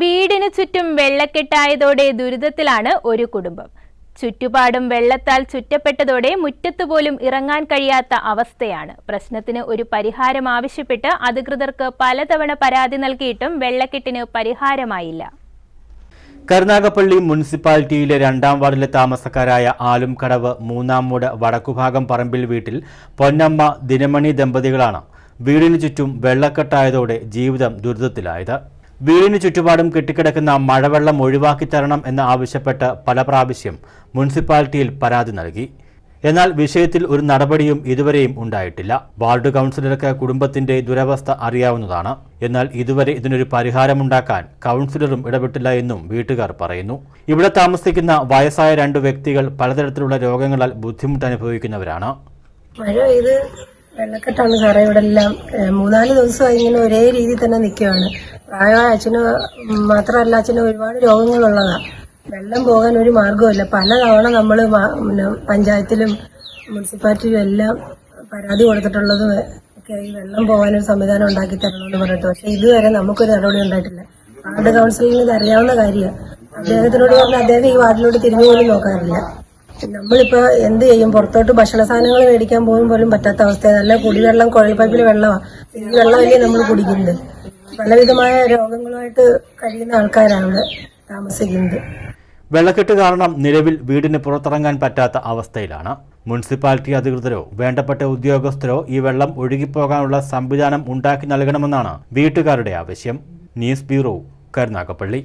വീടിന് ചുറ്റും വെള്ളക്കെട്ടായതോടെ ദുരിതത്തിലാണ് ഒരു കുടുംബം. ചുറ്റുപാടും വെള്ളത്താൽ ചുറ്റപ്പെട്ടതോടെ മുറ്റത്തുപോലും ഇറങ്ങാൻ കഴിയാത്ത അവസ്ഥയാണ്. പ്രശ്നത്തിന് ഒരു പരിഹാരം ആവശ്യപ്പെട്ട് അധികൃതർക്ക് പലതവണ പരാതി നൽകിയിട്ടും വെള്ളക്കെട്ടിന് പരിഹാരമായില്ല. കരുനാഗപ്പള്ളി മുനിസിപ്പാലിറ്റിയിലെ രണ്ടാം വാർഡിലെ താമസക്കാരായ ആലുംകടവ് മൂന്നാംമൂട് വടക്കുഭാഗം പറമ്പിൽ വീട്ടിൽ പൊന്നമ്മ ദിനമണി ദമ്പതികളാണ് വീടിനു ചുറ്റും വെള്ളക്കെട്ടായതോടെ ജീവിതം ദുരിതത്തിലായത്. വീടിന് ചുറ്റുപാടും കെട്ടിക്കിടക്കുന്ന മഴവെള്ളം ഒഴിവാക്കി തരണം എന്ന് ആവശ്യപ്പെട്ട് പല പ്രാവശ്യം മുനിസിപ്പാലിറ്റിയിൽ പരാതി നൽകി. എന്നാൽ വിഷയത്തിൽ ഒരു നടപടിയും ഇതുവരെയും ഉണ്ടായിട്ടില്ല. വാർഡ് കൗൺസിലർക്ക് കുടുംബത്തിന്റെ ദുരവസ്ഥ അറിയാവുന്നതാണ്. എന്നാൽ ഇതുവരെ ഇതിനൊരു പരിഹാരമുണ്ടാക്കാൻ കൗൺസിലറും ഇടപെട്ടില്ല എന്നും വീട്ടുകാർ പറയുന്നു. ഇവിടെ താമസിക്കുന്ന വയസ്സായ രണ്ട് വ്യക്തികൾ പലതരത്തിലുള്ള രോഗങ്ങളാൽ ബുദ്ധിമുട്ട് അനുഭവിക്കുന്നവരാണ് വെള്ളക്കെട്ടാണ് സാറേ ഇവിടെ എല്ലാം മൂന്നാൽ ദിവസമായി ഇങ്ങനെ ഒരേ രീതിയിൽ തന്നെ നിൽക്കുകയാണ്. പ്രായമായ അച്ഛന് മാത്രമല്ല അച്ഛന് ഒരുപാട് രോഗങ്ങളുള്ളതാണ് വെള്ളം പോകാൻ ഒരു മാർഗമില്ല പലതവണ നമ്മൾ പഞ്ചായത്തിലും മുനിസിപ്പാലിറ്റിയിലും എല്ലാം പരാതി കൊടുത്തിട്ടുള്ളത് ഒക്കെ ഈ വെള്ളം പോകാനൊരു സംവിധാനം ഉണ്ടാക്കി തരണമെന്ന് പറഞ്ഞിട്ട്. പക്ഷേ ഇതുവരെ നമുക്കൊരു നടപടി ഉണ്ടായിട്ടില്ല. വാർഡ് കൗൺസിലിന് ഇത് അറിയാവുന്ന കാര്യമാണ് അദ്ദേഹത്തിനോട് പറഞ്ഞാൽ അദ്ദേഹം ഈ വാർഡിലോട്ട് തിരിഞ്ഞു പോലും നോക്കാറില്ല. നമ്മളിപ്പോൾ എന്ത് ചെയ്യും? പുറത്തോട്ട് ഭക്ഷണ സാധനങ്ങൾ മേടിക്കാൻ പോകും പോലും പറ്റാത്ത അവസ്ഥയാണ് നല്ല കുടിവെള്ളം കുഴൽ പൈപ്പിലെ വെള്ളമാണ് ഈ വെള്ളമല്ലേ നമ്മൾ കുടിക്കുന്നത്? പലവിധമായ രോഗങ്ങളുമായിട്ട് കഴിയുന്ന ആൾക്കാരാണ് താമസിക്കുന്നത്. വെള്ളക്കെട്ട് കാരണം നിലവിൽ വീടിന് പുറത്തിറങ്ങാൻ പറ്റാത്ത അവസ്ഥയിലാണ്. മുനിസിപ്പാലിറ്റി അധികൃതരോ വേണ്ടപ്പെട്ട ഉദ്യോഗസ്ഥരോ ഈ വെള്ളം ഒഴുകിപ്പോകാനുള്ള സംവിധാനം ഉണ്ടാക്കി നൽകണമെന്നാണ് വീട്ടുകാരുടെ ആവശ്യം. News bureau Karunagappally.